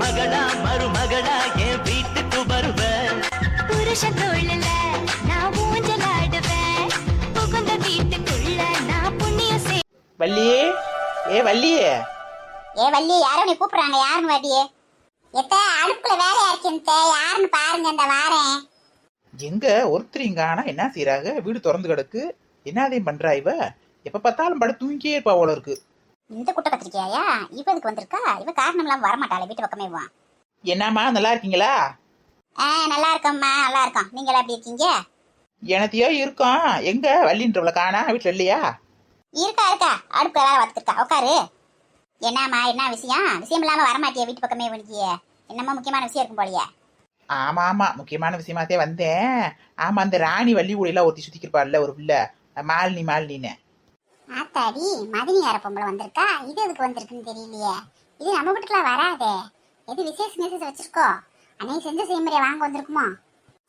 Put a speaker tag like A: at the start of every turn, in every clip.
A: மகளா மருமகளா என் வீட்டுக்கு வருவ.
B: புருஷன் தோழல நான் ஊஞ்சலாடுவேன். புகுந்த வீட்டுக்குள்ள நான் புண்ணியம் செய்
C: வள்ளியே ஏ வள்ளியே.
D: ஏ வள்ளி யாரோ நீ கூப்பிடுறாங்க யாருன்னு வாடியே. எத்த அடுப்புல வேலையா இருக்கேன் யாருன்னு பாருங்க இந்த வாரேன்.
C: எங்க ஒருத்தரையும் காணா என்ன செய்றாங்க? வீடு திறந்து கிடக்கு. என்னதையும் பண்றா இவ? எப்ப பார்த்தாலும் பட தூங்கியே இருப்பா போல இருக்கு.
D: இந்த குட்டை கத்திரிக்காயா இவ இதுக்கு வந்திருக்கா? இவ காரணம் இல்லாம வரமாட்டாளே வீட்டு பக்கமே வா.
C: என்னம்மா நல்லா இருக்கீங்களா?
D: ஆ நல்லா இருக்கம்மா நல்லா இருக்கோம். நீங்க எல்லாம் எப்படி இருக்கீங்க?
C: எனத்தையோ இருக்கோம். எங்க? வள்ளின்றவளை காணா? வீட்டுல இல்லையா?
D: இருக்கா இருக்கா. அடுப்புல வேலை பார்த்துருக்கா உட்காரு. என்னம்மா என்ன விஷயம்? விஷயம் இல்லாம வரமாட்டியே வீட்டு பக்கமே வணிக்கிய என்னமோ முக்கியமான விஷயம் இருக்கும் போலயே.
C: ஆமா ஆமா. முக்கியமான விஷயமாத்தே வந்தேன். ஆமா அந்த ராணி வள்ளி கூடையெல்லாம் ஒருத்தி சுத்திக்கிருப்பாள்ல ஒரு பிள்ளை. மாலினி மாலினின்னு.
D: ஆத்தாடி மதினி யார பொம்பளை வந்திருக்கா? இது எதுக்கு வந்திருக்குன்னு தெரியலையே. இது நம்ம வீட்டுக்குலாம் வராதே. எது விசேஷ விசேஷம் வச்சிருக்கோ? அன்னைக்கு செஞ்ச செய்முறையை வாங்க வந்திருக்குமோ?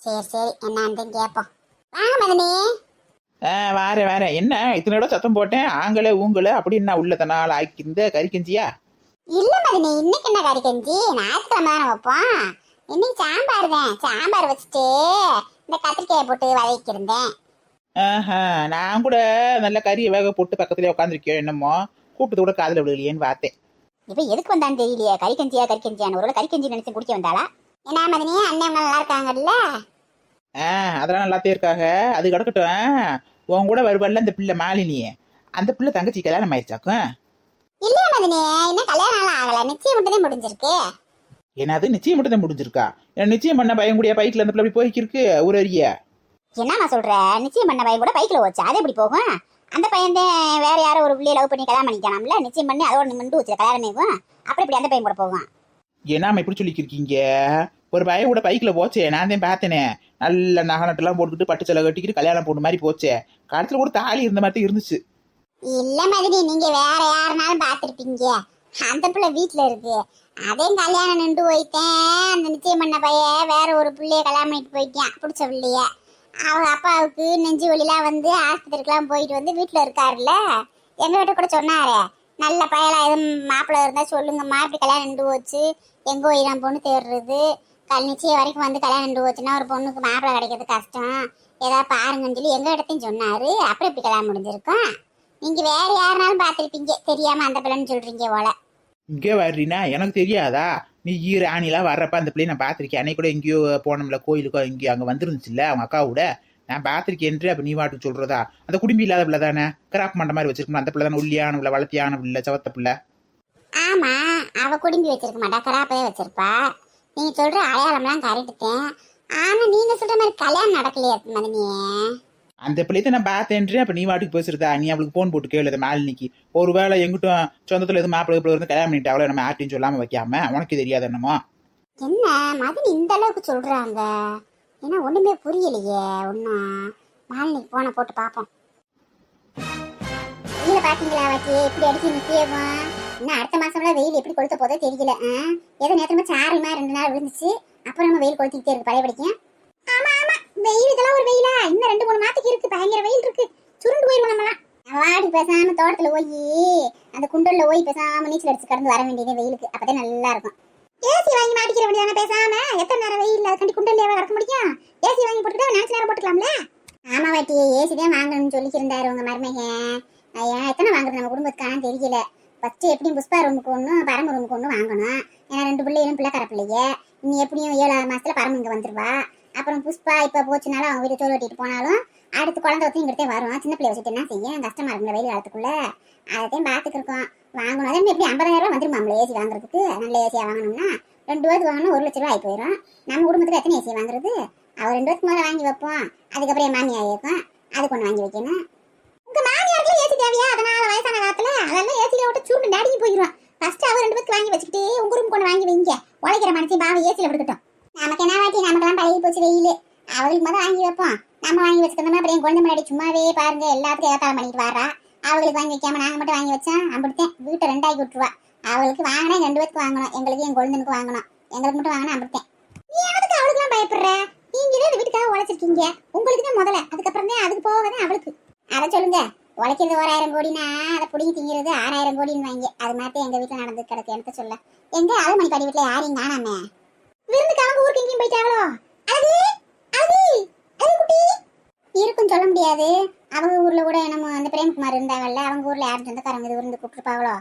D: சரி சரி. என்னன்னு கேட்போம் வாங்க மதினி
C: ஆ வாரேன் வாரேன் என்ன? இத்தனை இடம் சத்தம் போட்டேன். ஆங்கலே ஊங்கலே அப்படின்னு உள்ள தனால் ஆக்கிந்த கறி கஞ்சியா?
D: இல்ல மதினி இன்னைக்கு என்ன கறி கஞ்சி? ஞாயிற்றுக்கிழமை தானே வைப்போம். இன்னைக்கு சாம்பார் தான்? சாம்பார் வச்சுட்டு இந்த கத்திரிக்காயை போட்டு வதக்கியிருந்தேன்.
C: ஆஹா நான் கூட நல்ல கறியை வேக போட்டு பக்கத்துலயே உட்காந்துருக்கேன் என்னமோ கூப்பிட்டு கூட காதுல விடலையேன்னு பார்த்தேன்.
D: இப்ப எதுக்கு வந்தான்னு தெரியலையே. கறி கஞ்சியா கறி கஞ்சியான்னு. ஒரு கறி கஞ்சி நினைச்சு குடிக்க வந்தாளா? என்ன மதினி அண்ணன் நல்லா இருக்காங்கல்ல?
C: ஆ அதெல்லாம் நல்லாத்தே இருக்காக. அது கிடக்கட்டும். உன் கூட வருவாள்ல அந்த பிள்ளை மாலினி அந்த பிள்ளை தங்கச்சி கல்யாணம் ஆயிடுச்சாக்கும்?
D: இல்லையா மதினி இன்னும் கல்யாணம் ஆகல. நிச்சயம் மட்டும் தான் முடிஞ்சிருக்கு.
C: என்னது நிச்சயம் மட்டும் தான் முடிஞ்சிருக்கா நிச்சயம் பண்ண பையன் கூடிய பைக்கில் அந்த பிள்ளை போய்க்கிருக்கு ஒரு அரிய
D: என்னம்மா சொல்ற? நிச்சயம் பண்ண பையன் கூட பைக்ல வச்சு அது எப்படி போகும்? அந்த பையன் தான் வேற யாரோ ஒரு பிள்ளைய லவ் பண்ணி கல்யாணம் பண்ணிக்கலாம்ல நிச்சயம் பண்ணி அதோட நின்று வச்சு கல்யாணமேவும் அப்புறம் இப்படி அந்த பையன் கூட போகும்?
C: ஏன்னாம இப்படி சொல்லிக்கிருக்கீங்க. ஒரு பையன் கூட பைக்கில் போச்சே. நான் தான் பார்த்தேனே. நல்ல நகை நட்டெல்லாம் போட்டுக்கிட்டு பட்டு செலவு கட்டிக்கிட்டு கல்யாணம் போன மாதிரி போச்சே. கழுத்துல கூட தாலி இருந்த மாதிரி இருந்துச்சு.
D: இல்ல மதினி நீங்க வேற யாருனாலும் பாத்திருப்பீங்க அந்த பிள்ளை வீட்டுல இருக்கு. அதே கல்யாணம் நின்று போயிட்டேன். அந்த நிச்சயம் பண்ண பையன் வேற ஒரு பிள்ளைய கல்யாணம் பண்ணிட்டு போயிட்டான். பிடிச்ச பிள்ளைய அவங்க அப்பாவுக்கு நெஞ்சு வழிலாம் வந்து ஆஸ்பத்திரிக்கெலாம் போயிட்டு வந்து வீட்டில் இருக்காருல்ல? எங்கள் கிட்ட கூட சொன்னாரு நல்ல பயலாக எதுவும் மாப்பிள்ளை இருந்தால் சொல்லுங்கம்மா இப்படி கல்யாணம் நின்று போச்சு. எங்கே போய் நான் பொண்ணு தேடுறது. கல் நிச்சயம் வரைக்கும் வந்து கல்யாணம் நின்று போச்சுன்னா ஒரு பொண்ணுக்கு மாப்பிள்ளை கிடைக்கிறது கஷ்டம். ஏதாவது பாருங்கன்னு சொல்லி எங்கள் இடத்தையும் சொன்னார். அப்புறம் இப்படி கல்யாணம் முடிஞ்சிருக்கும். நீங்கள் வேறு யாருனாலும் பார்த்துருப்பீங்க. தெரியாமல் அந்த பிள்ளைன்னு சொல்கிறீங்க போல.
C: இங்கே வர்றீனா? எனக்கு தெரியாதா? நீ ஈர ராணிலாம் வர்றப்ப அந்த பிள்ளைய நான் பார்த்துருக்கேன். அன்னைக்கு கூட எங்கேயோ போனோம்ல கோயிலுக்கோ எங்கேயோ அங்கே வந்துருந்துச்சுல்ல அவங்க அக்காவோட நான் பார்த்துருக்கேன் அப்போ நீ வாட்டுக்கு சொல்றதா? அந்த குடும்பம் இல்லாத பிள்ளை தானே? கிராப் மண்ட மாதிரி வச்சிருக்கணும் அந்த பிள்ளை தானே? உள்ளியான பிள்ளை வளர்த்தியான பிள்ளை சவத்த பிள்ளை.
D: ஆமா அவ குடும்பி வச்சிருக்க மாட்டா. கிராப்பே வச்சிருப்பா. நீங்க சொல்ற அடையாளம்லாம் கரெக்டுத்தேன் ஆனா நீங்க சொல்ற மாதிரி கல்யாணம் நடக்கலையா மதினியே
C: அந்த பிள்ளைய நான் பார்த்தேன்றே அப்போ நீ வாட்டுக்கு பேசுறதா? நீ அவளுக்கு ஃபோன் போட்டு கேளு மேலினிக்கு ஒரு வேளை எங்கிட்டும் சொந்தத்தில் எதுவும் மாப்பிள்ளை பிள்ளை இருந்து கல்யாணம் பண்ணிட்டு அவளை நம்ம ஆட்டின்னு சொல்லாமல் வைக்காம உனக்கு தெரியாது என்னமோ?
D: என்ன? மதினி இந்த அளவுக்கு சொல்றாங்க. ஏன்னா ஒண்ணுமே புரியலையே ஒன்னும் மாலினிக்கு போனை போட்டு பார்ப்போம். வெயில பாத்தீங்களா வாச்சி இப்படி அடிச்சு நிக்கியவும் இன்னும் அடுத்த மாசம்ல வெயில் எப்படி கொளுத்த போதோ தெரியல. ஆ? ஏதோ நேரமா சாரி ரெண்டு நாள் விழுந்துச்சு. அப்புறம் நம்ம வெயில் கொளுத்திக்கிட்டே இருக்கு பழைய படிக்கும் ஆமா ஆமா. வெயில் இதெல்லாம் ஒரு வெயிலா இன்னும் ரெண்டு மூணு மாத்துக்கு இருக்கு பயங்கர வெயில் இருக்கு சுருண்டு போயிருவோம் நம்மலாம் வாடி பேசாம தோட்டத்துல போய் அந்த குண்டல்ல போய் பேசாம நீச்சல் அடிச்சு கடந்து வர வேண்டியது வெயிலுக்கு. அப்பதான் நல்லா இருக்கும் ஏசி வாங்கி மாட்டிக்கிற வேண்டியதானே பேசாம? எத்தனை நேரம் வெயில்? அதுக்காண்டி குண்டல்ல கடக்க முடியும். ஏசி வாங்கி போட்டுக்கிட்டா நினைச்ச நேரம் போட்டுக்கலாம்ல? ஆமா வாட்டி ஏசி தான் வாங்கணும்னு சொல்லிக்கிருந்தாரு உங்க மருமகன். ஐயா எத்தனை வாங்குறது நம்ம குடும்பத்துக்கான தெரியல. ஃபர்ஸ்ட் எப்படியும் புஷ்பா ரூமுக்கு ஒன்று பரம ரூமுக்கு ஒன்று வாங்கணும். ஏன்னா ரெண்டு பிள்ளைகளும் பிள்ளைக்கார பிள்ளைய நீ எப்படியும் ஏழாவது மாசத்துல பரம இங்க வந்துருவா. அப்புறம் புஷ்பா இப்ப போச்சுனாலும் அவங்க வீட்டு தோல் வெட்டிட்டு போனாலும் அடுத்து குழந்தை வச்சு இங்கிட்டே வரும் சின்ன பிள்ளை வச்சுட்டு என்ன செய்ய? கஷ்டமா இருக்குங்க வெயில் காலத்துக்குள்ள அதையும் பார்த்துக்கிருக்கோம் வாங்கணும். அதே எப்படி ஐம்பதாயிரம் ரூபாய் வந்துருமாம்ல ஏசி வாங்குறதுக்கு? நல்ல ஏசியா வாங்கணும்னா ரெண்டு பேருக்கு வாங்கணும் ஒரு லட்ச ரூபாய் ஆகி போயிடும் நம்ம குடும்பத்துக்கு எத்தனை ஏசி வாங்குறது? அவர் ரெண்டு பேருக்கு முதல்ல வாங்கி வைப்போம் அதுக்கப்புறம் என் மாமியார் இருக்கும் அதுக்கு ஒன்று வாங்கி வைக்கணும். உங்க மாமியாருக்கு ஏசி தேவையா? அதனால வயசான காலத்துல அதெல்லாம் ஏசியில விட்டு சுருண்டு நடுங்கி போயிடும் ஃபர்ஸ்ட் அவர் ரெண்டு பேருக்கு வாங்கி வச்சுக்கிட்டே உங்க ரூம் கொண்டு வாங்கி வைங்க. உழைக்கிற மனசையும் பாவம் ஏசியில விட்டுக்கிட்டோம். நமக்கு என்ன வாட்டி? நமக்கெல்லாம் பழகி போச்சு வெயில். அவளுக்கு மட்டும் வாங்கி வைப்போம். நம்ம வாங்கி வச்சுக்கணும்னா அப்புறம் என் குழந்தை முன்னாடி சும்மாவே பாருங்க எல்லாத்துக்கும் ஏத்தாளம் பண்ணிட்டு வரா. அவளுக்கு வாங்கி வைக்காம நாங்க மட்டும் வாங்கி வச்சா அம்பிடுத்தேன் வீட்டை ரெண்டாக்கி விட்டுருவா. அவளுக்கு வாங்கினா ரெண்டு பேருக்கு வாங்கணும். எங்களுக்கு என் குழந்தைனுக்கு வாங்கணும். எங்களுக்கு மட்டும் வாங்கினா அம்பிடுத்தேன் நீ எதுக்கு அவளுக்குலாம் பயப்படுற? நீங்க இந்த வீட்டுக்காக உழைச்சிருக்கீங்க. உங்களுக்கு தான் முதல்ல. அதுக்கப்புறம் தான் அதுக்கு போக தான் அவளுக்கு. அதை சொல்லுங்க. உழைக்கிறது ஓராயிரம் கோடினா அதை பிடிங்கி திங்கிறது ஆறாயிரம் கோடின்னு வாங்கி. அது மாதிரி எங்க வீட்டுல நடந்து கிடக்கு எனக்கு சொல்ல. எங்க அழுமணி பாடி வீட்டுல யாரையும் காணாமே? விருந்துக்கு ஊருக்கு எங்கேயும் போயிட்டாங்களோ அது அது அது குட்டி இருக்கும் சொல்ல முடியாது அவங்க ஊர்ல கூட என்னமோ அந்த பிரேம்குமார் இருந்தாங்கல்ல அவங்க ஊர்ல யாரும் சொந்தக்காரங்க இது இருந்து கூப்பிட்டுருப்பாங்களோ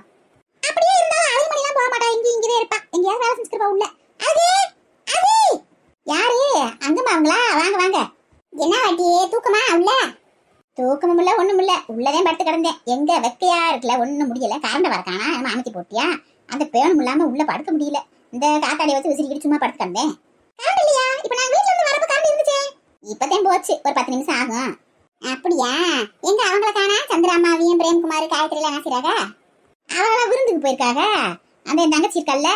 D: அப்படியே இருந்தாலும் அழுமணிலாம் போக மாட்டா. இங்கே இங்கே இருப்பா. எங்கேயாவது வேலை செஞ்சுருப்பா உள்ள. அது! அது! யாரு? அங்கம்மா அவங்களா? வாங்க வாங்க. என்ன வாட்டியே தூக்கமா உள்ள? தூக்கமும் இல்ல ஒண்ணும் இல்ல. உள்ளதே படுத்து கிடந்தேன். எங்க வெக்கையா இருக்கல ஒண்ணும் முடியல. கரண்ட் வரக்கானா? நம்ம அமைச்சு போட்டியா? அந்த பேனும் இல்லாம உள்ள படுக்க முடியல. இந்த காத்தாடி வச்சு விசிறிக்கிட்டு சும்மா படுத்து கிடந்தேன். கரண்ட் இல்லையா? இப்ப நான் வீட்டுல இருந்து வரப்ப கரண்ட் இருந்துச்சு. இப்பதான் போச்சு. ஒரு பத்து நிமிஷம் ஆகும். அப்படியா? எங்க அவங்கள காணா? சந்திராமாவையும் பிரேம்குமார் காயத்ரி எல்லாம் ஆசிராக? அவங்கள விருந்துக்கு போயிருக்காங்க அந்த என் தங்கச்சி இருக்கல்ல?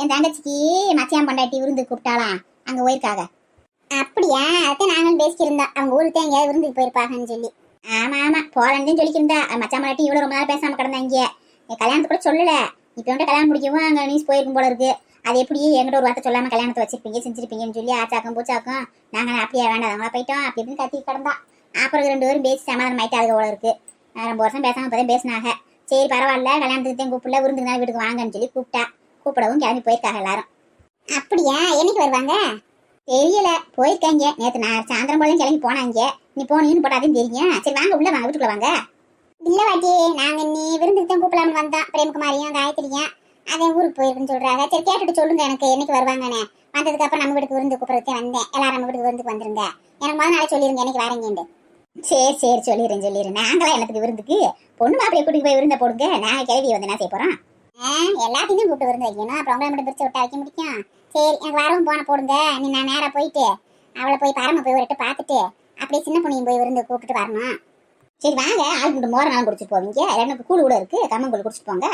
D: என் தங்கச்சிக்கு மச்சியான் பொண்டாட்டி விருந்து கூப்பிட்டாலாம் அங்க போயிருக்காக. அப்படியா? அதான் நாங்களும் பேசிட்டு அவங்க ஊருக்கு தான் எங்கேயாவது விருந்துக்கு போயிருப்பாங்கன்னு சொல்லி. ஆமா ஆமா. போலன்னு சொல்லிக்கிருந்தா. மச்சான் பொண்டாட்டி இவ்வளவு ரொம்ப நாள் பேசாம கிடந்தாங்க என் கல்யாணத்தை கூட சொல்லல. இப்ப வந்து கல்யாணம் முடிக்கவும் அங்க நியூஸ் போயிருக்கும் போல இருக்கு. அது எப்படி எங்கிட்ட ஒரு வார்த்தை சொல்லாம கல்யாணத்தை வச்சிருப்பீங்க செஞ்சிருப்பீங்கன்னு சொல்லி ஆச்சாக்கும் பூச்சாக்கும் நாங்க அப்படியே வேண்டாம் போயிட்டோம். அப்படி இப்படின்னு கத்தி கிடந்தா. அப்புறம் ரெண்டு பேரும் பேசி சமாதானம் ஆயிட்டு அதுக்கு போல இருக்கு. ரொம்ப வருஷம் பேசாம இப்பதான் பேசினாங்க. சரி பரவாயில்ல கல்யாணத்துக்கு கூப்பிடல விருந்துக்கு வீட்டுக்கு வாங்கன்னு சொல்லி கூப்பிட்டா. கூப்பிடவும் கிளம்பி போயிருக்காங்க எல்லாரும். அப்படியா? என்னைக்கு வருவாங்க? தெரியல. போயிருக்காங்க. நேற்று நான் சாயந்தரம் போல கிளம்பி போனாங்க. நீ போனீங்கன்னு போட்டாதையும் தெரியும். சரி வாங்க உள்ள வாங்க வீட்டுக்குள்ள வாங்க. இல்லை வாட்டி நாங்க நீ விருந்துக்கு தான் கூப்பிடலாம்னு வந்தோம். பிரேமகுமாரியும் காயத்ரியும். அதே ஊருக்கு போயிருக்குன்னு சொல்றாங்க. சரி கேட்டுட்டு சொல்லுங்க எனக்கு என்னைக்கு வருவாங்கன்னு. வந்ததுக்கு அப்புறம் நம்ம வீட்டுக்கு விருந்து கூப்பிடுறதுக்கே வந்தேன். எல்லாரும் நம்ம வீட்டுக்கு விருந்துக்கு வந்துருங்க. எனக்கு முதல் நாளே சொல்லிருங்க என்னைக்கு வரீங்கன்னு சரி சரி சொல்லிடுறேன் சொல்லிடுறேன். நாங்களாம் எனக்கு விருந்துக்கு பொண்ணு மாப்பிளைய கூட்டிட்டு போய் விருந்த போடுங்க. நாங்க கிளவி வந்து என்ன செய்ய போறோம்? எல்லாத்தையும் கூப்பிட்டு விருந்து வைக்கணும். அப்புறம் உங்களை மட்டும் பிரிச்சு விட்டா வைக்க முடியும். சரி எனக்கு வரவும் போன போடுங்க. நீ நான் நேரா போயிட்டு அவளை போய் பரம போய் ஒரு பார்த்துட்டு அப்படியே சின்ன பொண்ணையும் போய் விருந்து கூப்பிட்டு வரணும். சரி வாங்க. ஆள் கொண்டு மோர நாள் குடிச்சிட்டு போவீங்க. எனக்கு கூழ் கூட இருக்கு. கம்மங்கூழ் குடிச்சிட்டு போங்க.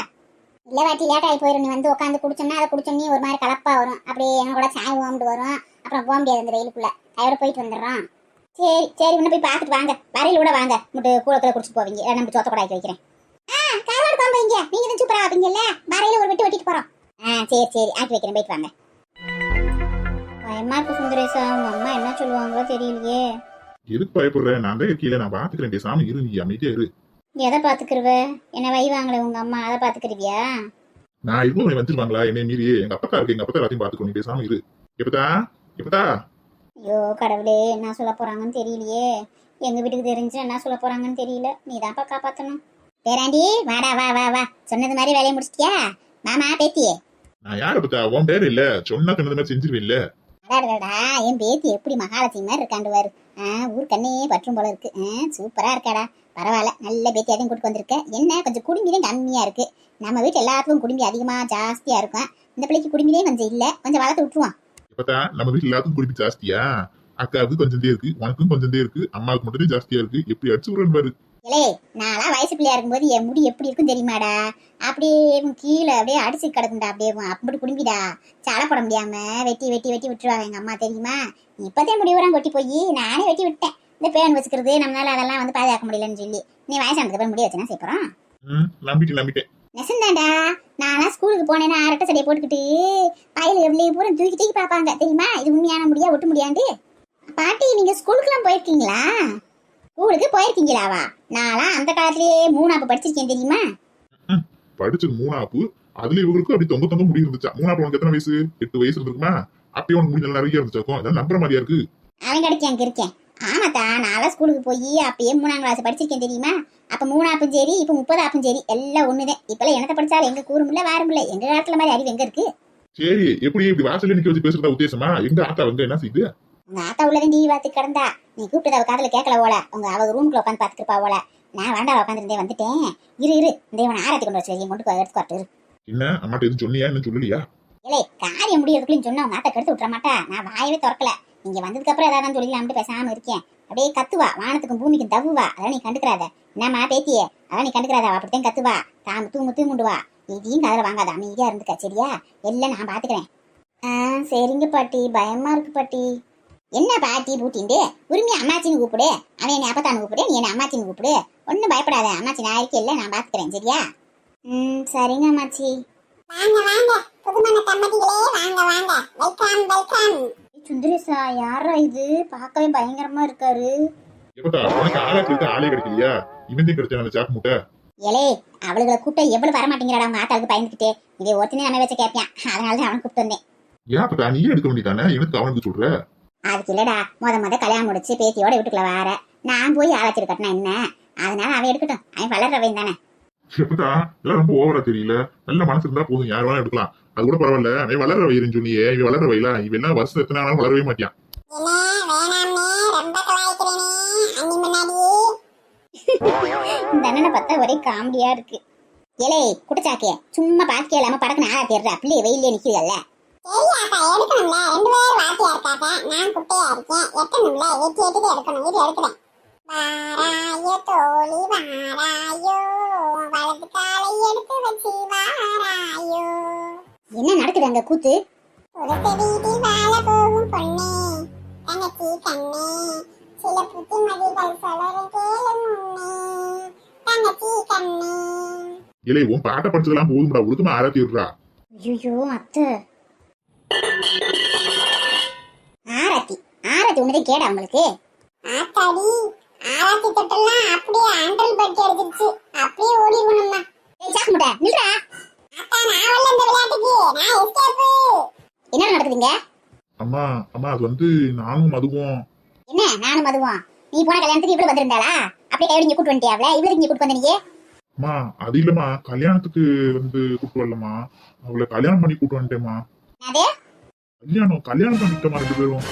D: இல்லை வாட்டி லேட் ஆகி போயிடும் நீ வந்து உட்காந்து குடிச்சோம்னா அதை குடிச்சோன்னே ஒரு மாதிரி கலப்பா வரும். அப்படியே எங்க கூட சாய் ஓம்பிட்டு வரும். அப்புறம் போக முடியாது அந்த வெயிலுக்குள்ள. கையோட போயிட்டு வந்துடுறோம். சரி சரி இன்னும் போய் பார்த்துட்டு வாங்க. வரையில கூட வாங்க. முட்டு கூழத்துல குடிச்சிட்டு போவீங்க. நம்ம சோத்த கூட ஆக்கி வைக்கிறேன். ஆ கருவாடு குழம்பு வைங்க. நீங்க தான் சூப்பரா வைப்பீங்கல்ல வரையில ஒரு வெட்டு வெட்டிட்டு போறோம். ஆ சரி சரி. ஆக்கி வைக்கிறேன். போயிட்டு வாங்க. பயமா இருக்கு சுந்தரேசா உங்க அம்மா என்ன சொல்லுவாங்களோ தெரியலையே.
E: எதுக்கு பயப்படுற? நான் தான் இருக்கீல நான் பாத்துக்கிறேன் பேசாம இரு நீ அமைதியா இரு.
D: எதை பாத்துக்கிருவ? என்ன வைவாங்களே உங்க அம்மா. அதை பாத்துக்கிருவியா?
E: நான் இருக்கும் வந்துருவாங்களா? என்னை மீறி எங்க அப்பத்தா இருக்கு. எங்க அப்பத்தா எல்லாத்தையும் பாத்துக்கோ நீ பேசாம இரு. எப்பதா எப்பதா
D: ஐயோ கடவுளே என்ன சொல்ல போறாங்கன்னு தெரியலையே. எங்க வீட்டுக்கு தெரிஞ்சு என்ன சொல்ல போறாங்கன்னு தெரியல. நீ தான்ப்பா காப்பாத்தணும். பேராண்டி வாடா வா வா வா. சொன்னது மாதிரி வேலையை முடிச்சிட்டியா? மாமா பேத்தியே.
E: நான் யார பத்தா? உன் பேர் இல்ல. சொன்னா சொன்னது மாதிரி செஞ்சிருவேன் இல்ல
D: அடாடா என் பேத்தி எப்படி மகாலட்சுமி மாதிரி இருக்காண்டு வாரு ஆ, ஊர் கண்ணே பற்றும் போல இருக்கு. சூப்பரா இருக்காடா. பரவாயில்ல நல்ல பேத்தியாதையும் கூட்டு வந்திருக்க. என்ன கொஞ்சம் குடும்பிதான் கம்மியா இருக்கு. நம்ம வீட்டு எல்லாத்துக்கும் குடும்பி அதிகமா ஜாஸ்தியா இருக்கும். இந்த பிள்ளைக்கு குடும்பிலே கொஞ்சம் இல்ல. கொஞ்சம் வளர்த்து விட்டுருவோம்.
E: நம்ம வீட்டுல எல்லாத்துக்கும் குடிப்பு ஜாஸ்தியா? அக்காவுக்கு கொஞ்சம் தான் இருக்கு உனக்கும் கொஞ்சம் தான் இருக்கு அம்மாவுக்கு மட்டும் ஜாஸ்தியா இருக்கு எப்படி அடிச்சு விடுறேன் பாரு.
D: இலே நான்லாம் வயசு பிள்ளையா இருக்கும்போது என் முடி எப்படி இருக்கும் தெரியுமாடா? அப்படியே கீழே அப்படியே அடிச்சு கிடக்குண்டா அப்படியே அப்படி குடும்பிடா சாலை போட முடியாம வெட்டி வெட்டி வெட்டி விட்டுருவாங்க எங்க அம்மா தெரியுமா? இப்பதே முடிவுறான் கொட்டி போய் நானே வெட்டி விட்டேன். இந்த பேன் வச்சுக்கிறது நம்மளால அதெல்லாம் வந்து பாதுகாக்க முடியலன்னு சொல்லி. நீ வயசானதுக்கு அப்புறம் முடி வச்சுனா செய்யறோம்
E: ம் நம்பிட்டேன் நம்பிட்டேன்.
D: நெசந்தாண்டா? நான்லாம் ஸ்கூலுக்கு போனேன்னா அரட்டை சடையை போட்டுக்கிட்டு பையில எவ்வளவு பூரா தூக்கி தூக்கி பார்ப்பாங்க. தெரியுமா? இது உண்மையான முடியா ஒட்டு முடியாண்டு பாட்டி நீங்க ஸ்கூலுக்குலாம் போயிருக்கீங்களா? ஸ்கூலுக்கு போயிருக்கீங்களாவா? நான்லாம் அந்த காலத்திலேயே மூணாப்பு படிச்சிருக்கேன் தெரியுமா?
E: படிச்சது மூணாப்பு. அதுல இவங்களுக்கும் அப்படி தொங்க தொங்க முடி இருந்துச்சா? மூணாப்பு உனக்கு எத்தனை வயசு? எட்டு வயசு இருந்திருக்குமா? அப்பயே உனக்கு முடி நல்லா நிறைய இருந்துச்சாக்கும் அதான் நம்புற மாதிரியா இருக்கு?
D: அவன் கிடைக்கேன் அங்க இருக்கேன். ஆமாத்தா நான்லாம் ஸ்கூலுக்கு போய் அப்பயே மூணாம் கிளாஸ் படிச்சிருக்கேன் தெரியுமா? அப்ப மூணாப்பும் சரி இப்ப முப்பதாப்பும் சரி எல்லாம் ஒண்ணுதான். இப்பெல்லாம் என்னத்தை படிச்சாலும் எங்க கூறுமில்ல வாருமில்ல எங்க காலத்துல மாதிரி அறிவு எங்க இருக்கு?
E: சரி எப்படி இப்படி வாசல்ல நிக்க வச்சு பேசுறதா உத்தேசமா? எங்க ஆத்தா வந்து என்ன செய்யுது
D: உங்க ஆத்தா உள்ளதான் டிவி பார்த்து கிடந்தா. நீ கூப்பிட்டத அவ காதுல கேட்கல போல. உங்க அவ ரூம்குள்ள உட்காந்து பாத்துருப்பா போல. நான் வேண்டாம் உட்காந்துருந்தே வந்துட்டேன். இரு இரு. இந்த இவனை ஆராத்தி கொண்டு வச்சு வைங்க, கொண்டு போய் எடுத்து கொட்டு
E: என்ன? அம்மாட்ட எதுவும் சொன்னியா? என்ன சொல்லலையா?
D: இல்லை காரியம் முடியறதுக்குள்ளயும் சொன்னா உங்க ஆத்தா கெடுத்து விட்டுற மாட்டா. நான் வாயவே திறக்கல. நீங்க வந்ததுக்கு அப்புறம் ஏதாவது சொல்லிக்கலாம்னு பேசாம இருக்கேன் அப்படியே கத்துவா. வானத்துக்கும் பூமிக்கும் தவுவா அதெல்லாம் நீ கண்டுக்கிறாத. என்னம்மா பேத்தியே? அதெல்லாம் நீ கண்டுக்கிறாத. அப்படித்தான் கத்துவா. தாம தூங்கு தூங்குண்டுவா இதையும் கதல வாங்காத. அமைதியா இருந்துக்க சரியா? எல்லாம் நான் பாத்துக்கிறேன். ஆ சரிங்க பாட்டி. பயமா இருக்கு பாட்டி. என்ன பாட்டி பூட்டிண்டு? உரிமை அம்மாச்சின்னு கூப்பிடு. அவன் என்னை அப்பத்தான்னு கூப்பிடு. நீ என்ன அம்மாச்சின்னு கூப்பிடு. ஒன்றும் பயப்படாத. அம்மாச்சி நான் இருக்கேல்ல நான் பாத்துக்கிறேன். சரியா? ம் சரிங்க அம்மாச்சி.
B: வாங்க வாங்க. புதுமண தம்பதிகளே வாங்க வாங்க. வெல்கம் வெல்கம்
D: சுந்தரேசா யாரா இது? பார்க்கவே பயங்கரமா இருக்காரு.
E: எப்பத்தா உனக்கு ஆராய்ச்சி ஆளே கிடைக்கலையா? இவன் கிடைச்சா அந்த சாக்கு மூட்டை.
D: ஏலே அவளுகளை கூப்பிட்ட எவ்வளவு வர மாட்டேங்கிறாடா அவங்க ஆத்தாளுக்கு பயந்துக்கிட்டு இதை ஒருத்தனே நம்ம வச்சு கேட்பான் அதனால தான் அவன் கூப்பிட்டு வந்தேன்.
E: ஏன் பத்தா நீயே எடுக்க வேண்டியதானே? எனக்கு அவனுக்கு சொல்ற.
D: அதுக்கு இல்லடா. முத முத கல்யாணம் முடிச்சு பேத்தியோட வீட்டுக்குள்ள வார. நான் போய் கட்டினா என்ன? அதனால அவன் எடுக்கட்டும். அவன் வளர்றவன் தானே.
E: எப்பதா எல்லாம் ரொம்ப ஓவரா தெரியல. நல்ல மனசு இருந்தா போதும். யார் வேணா எடுக்கலாம். அது கூட பரவாயில்ல. அவன் வளர வயிறுன்னு சொன்னியே. இவன் வளர வயலா? இவன் என்ன வருஷம் எத்தனை ஆனாலும் வளரவே மாட்டான்
D: அண்ணனை பார்த்தா ஒரே காமெடியா இருக்கு. ஏலே குட்டச்சாக்கே சும்மா பாக்கிய இல்லாம படக்கு நாளா தேடுற. பிள்ளைய வெயிலே நிக்குதல்ல.
B: தெரியாக்கா எடுக்கணும்ல. ரெண்டு பேரும் வாத்தியா இருக்காங்க நான் குட்டையா இருக்கேன். எட்டணும்ல? எட்டி எட்டிட்டு எடுக்கணும். இது எடுக்கிறேன் வாராயோ தோழி வாராயோ. வலது காலை எடுத்து வச்சு வாராயோ.
D: என்ன நடக்குது அங்க கூத்து?
B: புதுசு வீட்டில் வாழ போகும் பொண்ணே. தங்கச்சி கண்ணே. சில புத்திமதிகள் சொல்றது கேளு முன்னே. தங்கச்சி கண்ணே.
E: இல்லை உன் பாட்டை படிச்சதெல்லாம் போதும்டா. ஒழுக்கமா ஆராய்ச்சி விடுறா.
D: ஐயோ அத்தை. ஆரத்தி. ஆரத்தி ஒண்ணுதான் கேடா உங்களுக்கு?
B: ஆத்தாடி ஆராய்ச்சி தொட்டெல்லாம் அப்படியே ஆண்டல் பட்டி எடுத்துருச்சு அப்படியே ஓடிடணும்மா.
D: ஏய் சாக்கு முட்டை நில்றா.
B: அத்தா நான் வரல. நான் எஸ்கேப்பு
D: என்ன நடக்குதுங்க?
E: அம்மா அம்மா அது வந்து நானும் அதுவும்
D: என்ன நானும் அதுவும் நீ போன கல்யாணத்துக்கு இவ்வளவு வந்திருந்தாளா? அப்படியே கைவிடி கூட்டு வந்துட்டியாவல இவ்வளவு இங்க கூட்டு வந்தீங்க
E: அம்மா அது இல்லம்மா. கல்யாணத்துக்கு வந்து கூட்டு வரலம்மா. அவளை கல்யாணம் பண்ணி கூட்டு வந்துட்டேம்மா. கல்யாணம் கல்யாணம் பண்ணிட்டோமா ரெண்டு பேரும்.